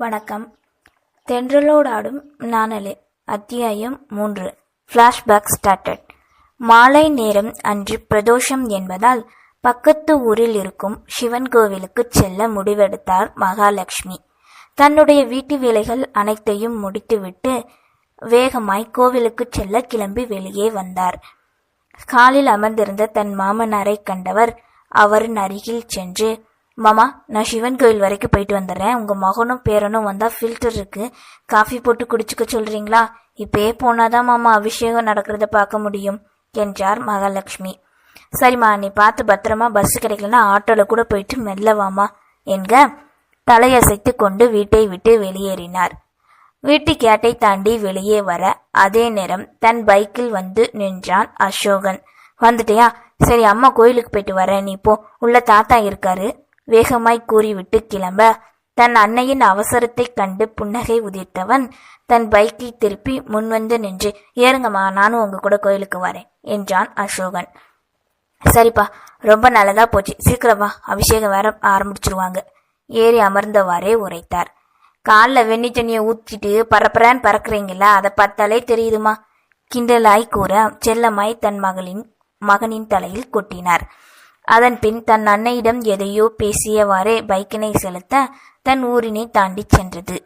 வணக்கம். தென்றலோடாடும் நாணலே அத்தியாயம் மூன்று. ஃப்ளாஷ்பேக் ஸ்டார்டட் மாலை நேரம் அன்று பிரதோஷம் என்பதால் பக்கத்து ஊரில் இருக்கும் சிவன் கோவிலுக்கு செல்ல முடிவெடுத்தார் மகாலட்சுமி. தன்னுடைய வீட்டு வேலைகள் அனைத்தையும் முடித்துவிட்டு வேகமாய் கோவிலுக்கு செல்ல கிளம்பி வெளியே வந்தார். காலில் அமர்ந்திருந்த தன் மாமனாரை கண்டவர் அவரின் அருகில் சென்று மாமா நான் சிவன் கோயில் வரைக்கும் போயிட்டு வந்துடுறேன். உங்கள் மகனும் பேரனும் வந்தால் ஃபில்டர் இருக்குது காஃபி போட்டு குடிச்சுக்க சொல்கிறீங்களா இப்பயே போனாதான் மாமா அபிஷேகம் நடக்கிறத பார்க்க முடியும் என்றார் மகாலட்சுமி. சரிம்மா நீ பார்த்து பத்திரமா பஸ் கிடைக்கலன்னா ஆட்டோவில் கூட போயிட்டு மெல்லவாமா என்க. தலையசைத்து கொண்டு வீட்டை விட்டு வெளியேறினார். வீட்டு கேட்டை தாண்டி வெளியே வர அதே நேரம் தன் பைக்கில் வந்து நின்றான் அசோகன். வந்துட்டியா? சரி அம்மா கோயிலுக்கு போயிட்டு வரேன். நீ போ. உள்ள தாத்தா இருக்காரு. வேகமாய் கூறிவிட்டு கிளம்ப. தன் அன்னையின் அவசரத்தைக் கண்டு புன்னகை உதிர்த்தவன் தன் பைக்கை திருப்பி முன்வந்து நின்று ஏறுங்கம்மா நானும் உங்க கூட கோயிலுக்கு வரேன் என்றான் அசோகன். சரிப்பா ரொம்ப நல்லதா போச்சு. சீக்கிரமா அபிஷேகம் வேற ஆரம்பிச்சிருவாங்க ஏறி அமர்ந்தவாறே உரைத்தார். காலில் வெண்ணி தண்ணியை ஊற்றிட்டு பரப்பரான்னு பறக்குறீங்களா? அதை பார்த்தாலே தெரியுதுமா? கிண்டலாய் கூற செல்லமாய் தன் மகளின் மகனின் தலையில் கொட்டினார். அதன்பின் தன் அன்னையிடம் எதையோ பேசியவாறே பைக்கினை செலுத்த தன் ஊரினை தாண்டிச் சென்றது.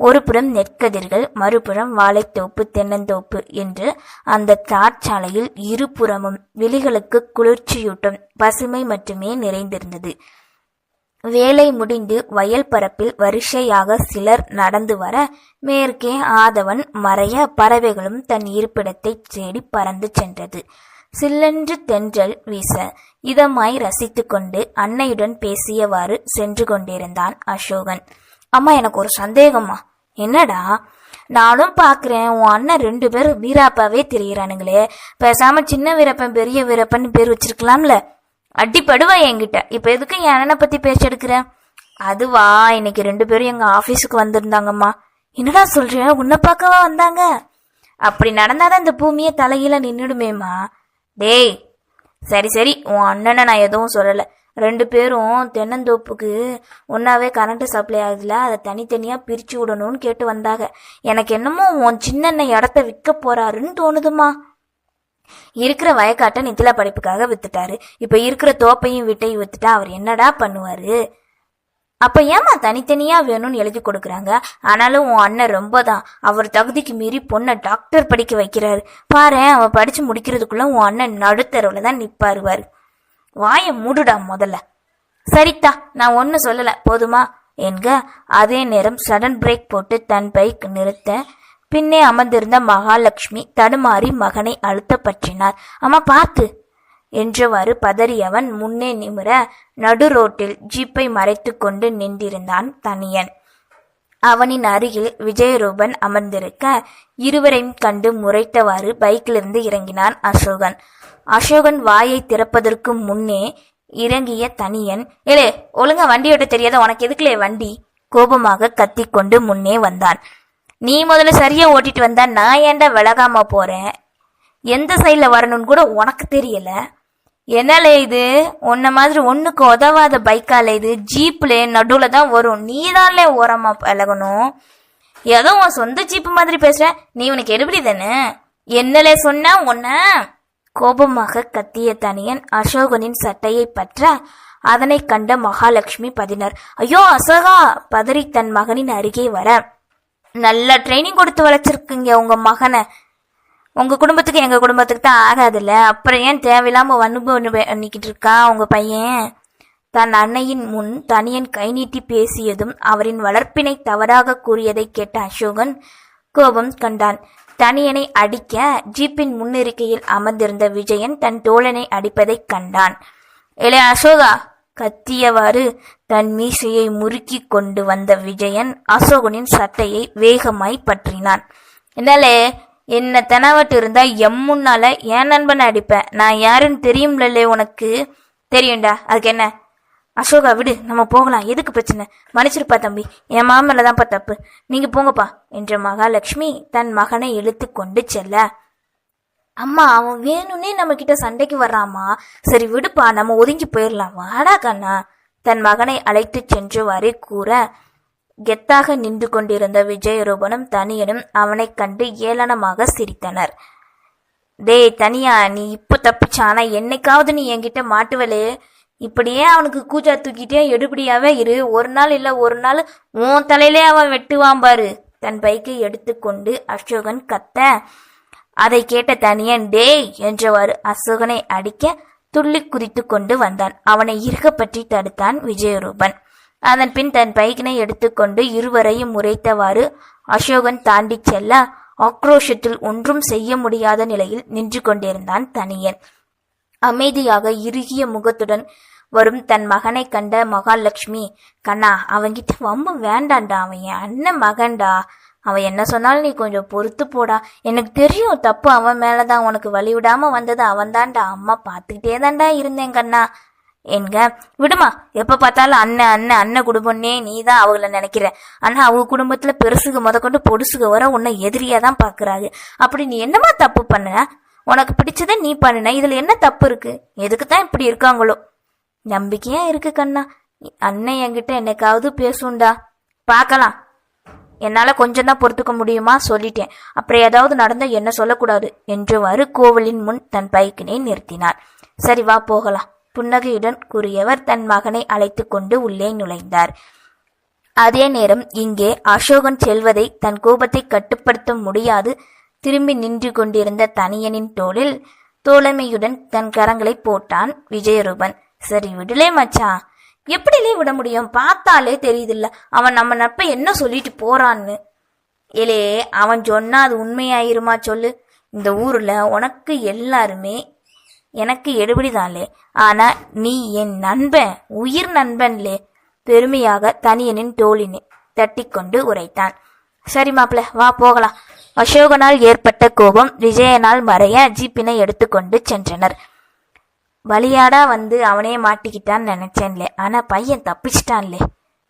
ஒருபுறம் நெற்கதிர்கள் மறுபுறம் வாழைத்தோப்பு தென்னந்தோப்பு என்று அந்த தார்ச்சாலையில் இருபுறமும் விழிகளுக்கு குளிர்ச்சியூட்டும் பசுமை மட்டுமே நிறைந்திருந்தது. வேலை முடிந்து வயல் பரப்பில் வரிசையாக சிலர் நடந்து வர மேற்கே ஆதவன் மறைய பறவைகளும் தன் இருப்பிடத்தை தேடி பறந்து சென்றது. சில்லென்று தென்றல் வீச இதமாய் ரசித்துக்கொண்டு அன்னையுடன் பேசியவாறு சென்று கொண்டிருந்தான் அசோகன். அம்மா எனக்கு ஒரு சந்தேகம்மா. என்னடா? நானும் பாக்குறேன் உன் அண்ணன் ரெண்டு பேரும் வீராப்பாவே தெரியுறானுங்களே. பேசாம சின்ன வீரப்பன் பெரிய வீரப்பன் பேர் வச்சிருக்கலாம்ல. அடிப்படுவா என்கிட்ட. இப்ப எதுக்கு என் அண்ணனை பத்தி பேச்செடுக்கிற? அதுவா இன்னைக்கு ரெண்டு பேரும் எங்க ஆபீஸுக்கு வந்திருந்தாங்கம்மா. என்னடா சொல்றேன் உன்னை பார்க்கவா வந்தாங்க? அப்படி நடந்தாதான் இந்த பூமியே தலையில நின்னுடுமேம்மா. டேய் சரி சரி உன் அண்ணனை நான் எதுவும் சொல்லலை. ரெண்டு பேரும் தென்னந்தோப்புக்கு ஒன்றாவே கரண்ட் சப்ளை ஆகுதுல அதை தனித்தனியாக பிரித்து விடணும்னு கேட்டு வந்தாங்க. எனக்கு என்னமோ உன் சின்னண்ணன் இடத்த விற்க போறாருன்னு தோணுதுமா. இருக்கிற வயக்காட்டை நித்தில படிப்புக்காக வித்துட்டாரு. இப்போ இருக்கிற தோப்பையும் விட்டையும் வித்துட்டா அவர் என்னடா பண்ணுவாரு? அப்ப ஏமா தனித்தனியா வேணும்னு எழுதி கொடுக்குறாங்க? ஆனாலும் உன் அண்ணன் ரொம்ப தான் அவர் தகுதிக்கு மீறி பொண்ணை டாக்டர் படிக்க வைக்கிறாரு. பாரு அவன் படிச்சு முடிக்கிறதுக்குள்ள உன் அண்ணன் நடுத்தரவுல தான் நிப்பாருவாரு வாயை மூடுடா முதல்ல. சரித்தா நான் ஒன்றும் சொல்லல. போதுமா? என்க அதே நேரம் சடன் பிரேக் போட்டு தன் பைக் நிறுத்த பின்னே அமர்ந்திருந்த மகாலட்சுமி தடுமாறி மகனை அழுத்த பற்றினார் அம்மா பார்த்து. என்றவாறு பதறியவன் முன்னே நிமிர நடு ரோட்டில் ஜீப்பை மறைத்து கொண்டு நின்றிருந்தான் தனியன். அவனின் அருகில் விஜயரூபன் அமர்ந்திருக்க இருவரையும் கண்டு முறைத்தவாறு பைக்கிலிருந்து இறங்கினான் அசோகன். அசோகன் வாயை திறப்பதற்கு முன்னே இறங்கிய தனியன் ஏலே ஒழுங்கா வண்டி ஓட்ட தெரியாத உனக்கு எதுக்குலே வண்டி? கோபமாக கத்திக்கொண்டு முன்னே வந்தான். நீ முதல்ல சரியா ஓட்டிட்டு வந்தா நான் ஏன்டா விலகாம போறேன்? எந்த சைட்ல வரணும்னு கூட உனக்கு தெரியல? என்னல இது? உன்ன மாதிரி ஒண்ணுக்கு உதவாத பைக்கால இது? ஜீப்ல நடுவுல தான் வரும். நீ தான்ல ஓரமா பழகணும். ஏதோ உன் சொந்த ஜீப்பு மாதிரி பேசுற. நீ உனக்கு எடுபடி தானே? என்னலே சொன்ன உன்ன? கோபமாக கத்திய தனியன் அசோகனின் சட்டையை பற்ற அதனை கண்ட மகாலட்சுமி பதினர். ஐயோ அசோகா! பதறி தன் மகனின் அருகே வர. நல்ல ட்ரைனிங் கொடுத்து வளர்ச்சிருக்கீங்க உங்க மகனை. உங்க குடும்பத்துக்கு எங்க குடும்பத்துக்கு தான் ஆகாதுல்ல? அப்புறம் ஏன் தேவையில்லாம வன்பு பண்ணிக்கிட்டு இருக்கா உங்க பையன்? தன் அன்னையின் முன் தனியன் கை நீட்டி பேசியதும் அவரின் வளர்ப்பினை தவறாக கூறியதை கேட்ட அசோகன் கோபம் கண்டான். தனியனை அடிக்க ஜீப்பின் முன்னிருக்கையில் அமர்ந்திருந்த விஜயன் தன் தோழனை அடிப்பதைக் கண்டான். இளைய அசோகா கத்தியவாறு தன் மீசையை முறுக்கி கொண்டு வந்த விஜயன் அசோகனின் சட்டையை வேகமாய் பற்றினான். என்னலே என்னை தெனாவட்டு இருந்தா எம்முன்னால என் நண்பனை அடிப்பேன். நான் யாருன்னு தெரியும்ல உனக்கு? தெரியும்டா. அதுக்கு என்ன? அசோகா விடு. நம்ம போகலாம். எதுக்கு பிரச்சனை? மன்னிச்சிருப்பா தம்பி. என் மாமல்ல தான்ப்பா தப்பு. நீங்க போங்கப்பா. என்ற மகாலட்சுமி தன் மகனை இழுத்து கொண்டு செல்ல. அம்மா அவன் வேணும்னே நம்ம கிட்ட சண்டைக்கு வர்றாமா சரி விடுப்பா. நம்ம ஒதுங்கி போயிடலாம் வாடா கண்ணா. தன் மகனை அழைத்து சென்றவாறே கூற கெத்தாக நின்று கொண்டிருந்த விஜயரூபனும் தனியனும் அவனைக் கண்டு ஏளனமாக சிரித்தனர். டேய் தனியா நீ இப்போ தப்பிச்சானா? என்னைக்காவது நீ என்கிட்ட மாட்டுவலே. இப்படியே அவனுக்கு கூச்சா தூக்கிட்டே எடுபடியாவே இரு. ஒரு நாள் இல்ல ஒரு நாள் உன் தலையிலே அவன் வெட்டுவான் பாரு. தன் பைக்கை எடுத்துக்கொண்டு அசோகன் கத்த அதை கேட்ட தனியன் டேய் என்றவாறு அசோகனை அடிக்க துள்ளி குதித்து கொண்டு வந்தான். அவனை இருக பற்றி தடுத்தான் விஜயரூபன். அதன் பின் தன் பைக்கினை எடுத்துக்கொண்டு இருவரையும் முறைத்தவாறு அசோகன் தாண்டிச் செல்ல ஆக்ரோஷத்தில் ஒன்றும் செய்ய முடியாத நிலையில் நின்று கொண்டிருந்தான் தனியன். அமைதியாக இறுகிய முகத்துடன் வரும் தன் மகனை கண்ட மகாலட்சுமி கண்ணா அவன்கிட்ட வம்பு வேண்டாண்டா அவன் என் அண்ணன் மகன்டா. அவன் என்ன சொன்னாலும் நீ கொஞ்சம் பொறுத்து போடா. எனக்கு தெரியும் தப்பு அவன் மேலதான் உனக்கு வழி விடாம வந்தது அவன்தான்டா. அம்மா பார்த்துக்கிட்டே தான்டா இருந்தேன் கண்ணா. என்க விடுமா எப்ப பார்த்தாலும் அண்ணன் அண்ணன் அண்ணன் குடும்பம்னே நீ தான் அவங்கள நினைக்கிற. ஆனா அவங்க குடும்பத்துல பெருசுக முதக்கொண்டு பொடுசுக்கு வர உன்னை எதிரியா தான் பாக்குறாங்க. அப்படி நீ என்னமா தப்பு பண்ண? உனக்கு பிடிச்சதை நீ பண்ணுன இதுல என்ன தப்பு இருக்கு? எதுக்கு தான் இப்படி இருக்காங்களோ? நம்பிக்கையா இருக்கு கண்ணா. அண்ணன் என்கிட்ட என்னைக்காவது பேசுண்டா? பார்க்கலாம். என்னால கொஞ்சம் தான் பொறுத்துக்க முடியுமா? சொல்லிட்டேன். அப்புறம் ஏதாவது நடந்தா என்ன சொல்லக்கூடாது? என்றவாறு கோவிலின் முன் தன் பைக்கினை நிறுத்தினார் சரி வா போகலாம். புன்னகையுடன் கூறியவர் தன் மகனை அழைத்து கொண்டு உள்ளே நுழைந்தார். அதே நேரம் இங்கே அசோகன் செல்வதை தன் கோபத்தை கட்டுப்படுத்த முடியாது. திரும்பி நின்று கொண்டிருந்த தனியனின் தோளில் தோழமையுடன் தன் கரங்களை போட்டான் விஜயரூபன். சரி விடலே மச்சான் எப்படிலே விட முடியும்? பார்த்தாலே தெரியுதுல்ல. அவன் நம்ம நட்பை என்ன சொல்லிட்டு போறான்னு? ஏலே அவன் சொன்னா அது உண்மையாயிருமா சொல்லு? இந்த ஊர்ல உனக்கு எல்லாருமே எனக்கு எடுபடிதான்லே ஆனா நீ என் நண்பன் உயிர் நண்பன்லே. பெருமையாக தனியனின் தோளினை தட்டிக்கொண்டு உரைத்தான். சரி மாப்பிள்ள வா போகலாம். அசோகனால் ஏற்பட்ட கோபம் விஜயனால் மறைய ஜீப்பினை எடுத்துக்கொண்டு சென்றனர். வழியாடா வந்து அவனே மாட்டிக்கிட்டான்னு நினைச்சேன்லே. ஆனா பையன் தப்பிச்சிட்டான்லே.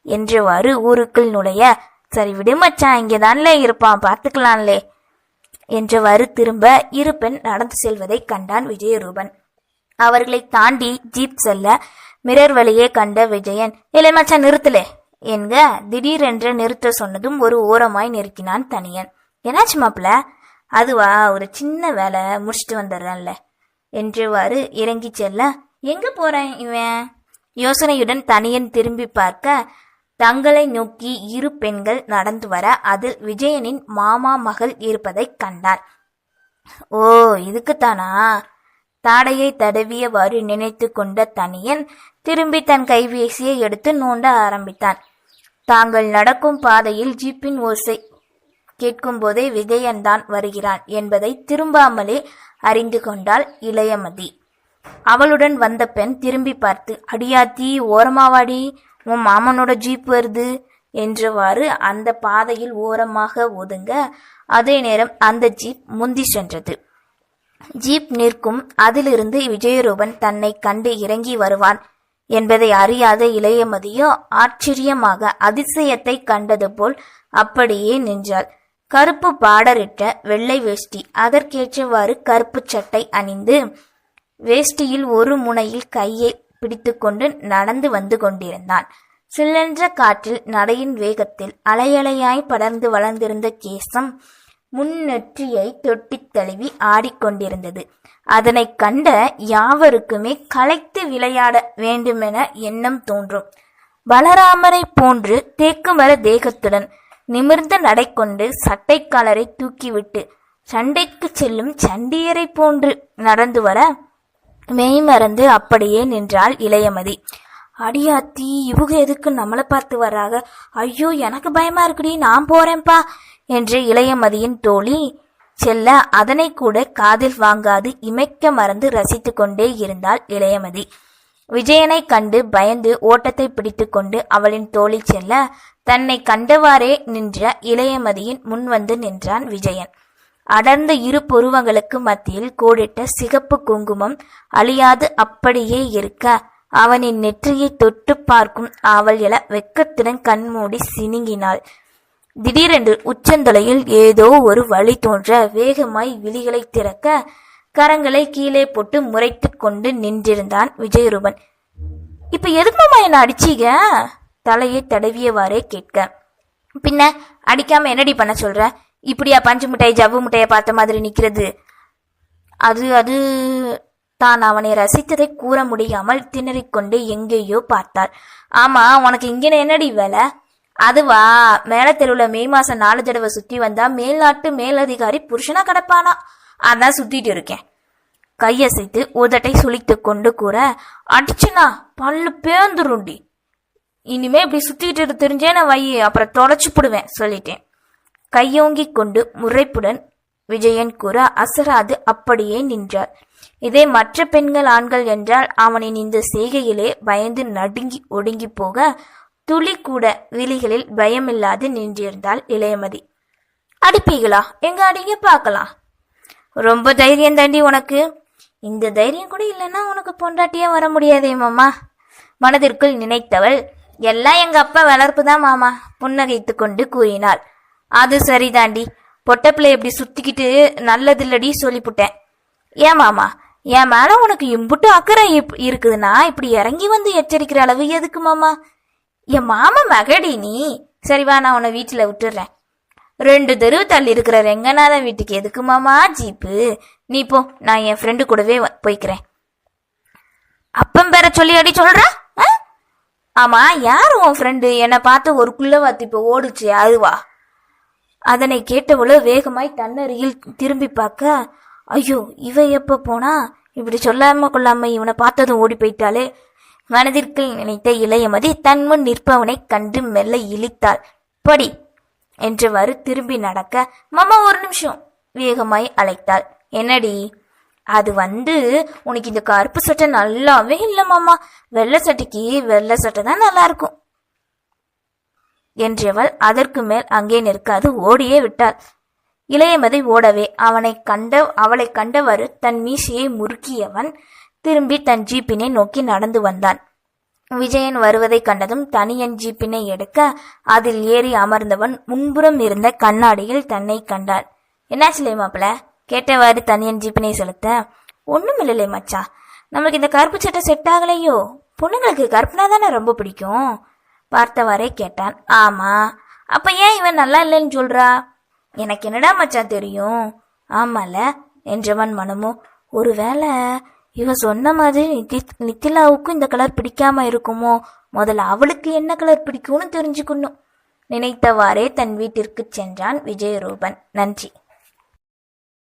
என்றவாறு ஊருக்குள் நுழைய சரி விடுமச்சான் இங்கேதான்லே இருப்பான் பார்த்துக்கலாம்லே. என்றவாறு திரும்ப இரு பெண் நடந்து செல்வதை கண்டான் விஜயரூபன். அவர்களை தாண்டி ஜீப் செல்ல மிரர் வழியே கண்ட விஜயன் இல்லை மச்சான் நிறுத்தலே என்க திடீரென்று நிறுத்த சொன்னதும் ஒரு ஓரமாய் நிறுத்தினான் தனியன். என்னாச்சு மாப்பிள? அதுவா? ஒரு சின்ன வேலை முடிச்சிட்டு வந்துடுறேன்ல என்றவாறு இறங்கி செல்ல எங்க போறேன் இவன்? யோசனையுடன் தனியன் திரும்பி பார்க்க தங்களை நோக்கி இரு பெண்கள் நடந்து வர அதில் விஜயனின் மாமா மகள் இருப்பதைக் கண்டார். ஓ இதுக்குத்தானா? தாடையை தடவியவாறு நினைத்து கொண்ட தனியன் திரும்பி தன் கைபேசியை எடுத்து நோண்ட ஆரம்பித்தான். தாங்கள் நடக்கும் பாதையில் ஜீப்பின் ஓசை கேட்கும்போதே விஜயன்தான் வருகிறான் என்பதை திரும்பாமலே அறிந்து கொண்டாள் இளையமதி. அவளுடன் வந்த பெண் திரும்பி பார்த்து அடியாத்தி ஓரமாவாடி. உன் மாமனோட ஜீப் வருது என்றவாறு அந்த பாதையில் ஓரமாக ஒதுங்க அதே நேரம் அந்த ஜீப் முந்தி சென்றது. ஜீப் நிற்கும் அதிலிருந்து விஜயரூபன் தன்னை கண்டு இறங்கி வருவான் என்பதை அறியாத இளையமதியோ ஆச்சரியமாக அதிசயத்தை கண்டது போல் அப்படியே நின்றாள். கருப்பு பாடரிட்ட வெள்ளை வேஷ்டி அதற்கேற்றவாறு கருப்பு சட்டை அணிந்து வேஷ்டியில் ஒரு முனையில் கையை பிடித்துக்கொண்டு நடந்து வந்து கொண்டிருந்தான். சில்லென்ற காற்றில் நடையின் வேகத்தில் அலையலையாய் படர்ந்து வளர்ந்திருந்த கேசம் முன்னெற்றியை தொட்டித் தழுவி ஆடிக்கொண்டிருந்தது அதனைக் கண்ட யாவருக்குமே களைத்து விளையாட வேண்டுமென எண்ணம் தோன்றும். பலராமரை போன்று தேக்குமர தேகத்துடன் நிமிர்ந்த நடை கொண்டு சட்டைக்காலரை தூக்கிவிட்டு சண்டைக்கு செல்லும் சண்டியரை போன்று நடந்து வர மெய்மறந்து அப்படியே நின்றாள் இளையமதி. அடியாத்தி இவங்க எதுக்கு நம்மளை பார்த்து வர்றாங்க? ஐயோ எனக்கு பயமா இருக்குடி நான் போறேன்பா என்று இளையமதியின் தோழி செல்ல அதனை கூட காதில் வாங்காது இமைக்க மறந்து ரசித்து கொண்டே இருந்தாள் இளையமதி. விஜயனை கண்டு பயந்து ஓட்டத்தை பிடித்துக்கொண்டு அவளின் தோழி செல்ல தன்னை கண்டவாறே நின்ற இளையமதியின் முன் வந்து நின்றான் விஜயன். அடர்ந்த இரு புருவங்களுக்கு மத்தியில் கோடிட்ட சிகப்பு குங்குமம் அழியாது அப்படியே இருக்க. அவனின் நெற்றியை தொட்டு பார்க்கும் அவள் எழ வெக்கத்துடன் கண்மூடி சினுங்கினாள் திடீரென்று உச்சந்தலையில் ஏதோ ஒரு வழி தோன்ற வேகமாய் விழிகளை திறக்க கரங்களை கீழே போட்டு முறைத்து கொண்டு நின்றிருந்தான் விஜயரூபன். இப்ப எதுக்கு என்ன அடிச்சீங்க? தலையை தடவியவாறே கேட்க. பின்ன அடிக்காம என்னடி பண்ண சொல்ற? இப்படியா பஞ்சு மிட்டாய் ஜவ்வு மிட்டாயை பார்த்த மாதிரி நிற்கிறது அது அது தான் அவனை ரசித்ததை கூற முடியாமல் திணறிக்கொண்டு எங்கேயோ பார்த்தாள். ஆமா உனக்கு இங்கே என்னடி வேலை? அதுவா மேல தெருவுல மே மாசம் நாலு தடவை சுத்தி வந்தா மேல்நாட்டு மேலதிகாரி புருஷனா கிடப்பானா? அதான் சுத்திட்டு இருக்கேன். கையசைத்து உதட்டை சுளித்து கொண்டு கூற அடிச்சுனா பல்லு பேந்துருண்டி. இனிமே இப்படி சுத்திக்கிட்டு தெரிஞ்சேன வை அப்புறம் தொலைச்சு போடுவேன் சொல்லிட்டேன். கையோங்கிக் கொண்டு முறைப்புடன் விஜயன் கூற அசராது அப்படியே நின்றார் இதே மற்ற பெண்கள் ஆண்கள் என்றால் அவனின் இந்த செய்கையிலே பயந்து நடுங்கி ஒடுங்கி போக துளி கூட விழிகளில் பயமில்லாது நின்றிருந்தாள் இளையமதி. அடிப்பீங்களா எங்க அடிங்க பார்க்கலாம். ரொம்ப தைரியம் தாண்டி உனக்கு. இந்த தைரியம் கூட இல்லைன்னா உனக்கு பொண்டாட்டியே வர முடியாதே மாமா. மனதிற்குள் நினைத்தவள் எல்லாம் எங்க அப்பா வளர்ப்பு தான் மாமா புன்னகைத்து கொண்டு கூறினாள். அது சரிதாண்டி. பொட்டப்பிள்ளை இப்படி சுத்திக்கிட்டு நல்லதில்லடி சொல்லிப்புட்டேன். ஏன் மாமா என் மேல உனக்கு இம்புட்டு அக்கறை இருக்குதுன்னா இப்படி இறங்கி வந்து எச்சரிக்கிற அளவு எதுக்கு மாமா? என் மாமா மகடி நீ. சரிவா நான் உன்னை வீட்டுல விட்டுடுறேன் ரெண்டு தெருவு தள்ளி இருக்கிற ரெங்கநாதன் வீட்டுக்கு எதுக்கு மாமா ஜீப்பு? நீ போ நான் என் ஃப்ரெண்டு கூடவே வ- போய்க்கிறேன். அப்பம் பேர சொல்லி அடி சொல்ற? ஆ? ஆமா யார் உன் ஃப்ரெண்டு என்னை பார்த்து ஒரு குள்ளவாத்தி இப்போ ஓடுச்சு அதுவா அதனை கேட்டவளோ வேகமாய் தன்னருகில் திரும்பி பார்க்க ஐயோ இவ எப்ப போனா? இப்படி சொல்லாம கொள்ளாம இவனை பார்த்ததும் ஓடி போயிட்டாளே. மனதிற்குள் நினைத்த இளையமதி தன் முன் நிற்பவனை கண்டு மெல்ல இழித்தாள். படி என்றவாறு திரும்பி நடக்க மாமா ஒரு நிமிஷம் வேகமாய் அழைத்தாள். என்னடி அது வந்து உனக்கு இந்த கருப்பு சட்டை நல்லாவே இல்லை மாமா. வெள்ளை சட்டைக்கு வெள்ளை சட்டை தான் நல்லா இருக்கும் என்றவள் அதற்கு மேல் அங்கே நிற்காது ஓடியே விட்டாள். இளையமதி ஓடவே அவனை கண்ட அவளை கண்டவாறு தன் மீசையை முறுக்கியவன் திரும்பி தன் ஜீப்பினை நோக்கி நடந்து வந்தான். விஜயன் வருவதைக் கண்டதும் தனியன் ஜீப்பினை எடுக்க அதில் ஏறி அமர்ந்தவன் முன்புறம் இருந்த கண்ணாடியில் தன்னை கண்டான் என்னாச்சுலே மாப்பிள? கேட்டவாறு தனியன் ஜீப்பினை செலுத்த ஒன்றுமில்லை இல்லை மச்சா. நம்மளுக்கு இந்த கருப்பு சட்டை செட் ஆகலையோ? பொண்ணுங்களுக்கு கருப்புனா தானே ரொம்ப பிடிக்கும்? பார்த்தவாறே கேட்டான். ஆமா. அப்ப ஏன் இவன் நல்லா இல்லைன்னு சொல்றா? எனக்கு என்னடா மச்சான் தெரியும். ஆமால. என்றவன் மனமும் ஒருவேளை இவன் சொன்ன மாதிரி நிதித் நித்திலாவுக்கும் இந்த கலர் பிடிக்காம இருக்குமோ? முதல்ல அவளுக்கு என்ன கலர் பிடிக்கும்னு தெரிஞ்சுக்கணும். நினைத்தவாறே தன் வீட்டிற்கு சென்றான் விஜயரூபன். நன்றி.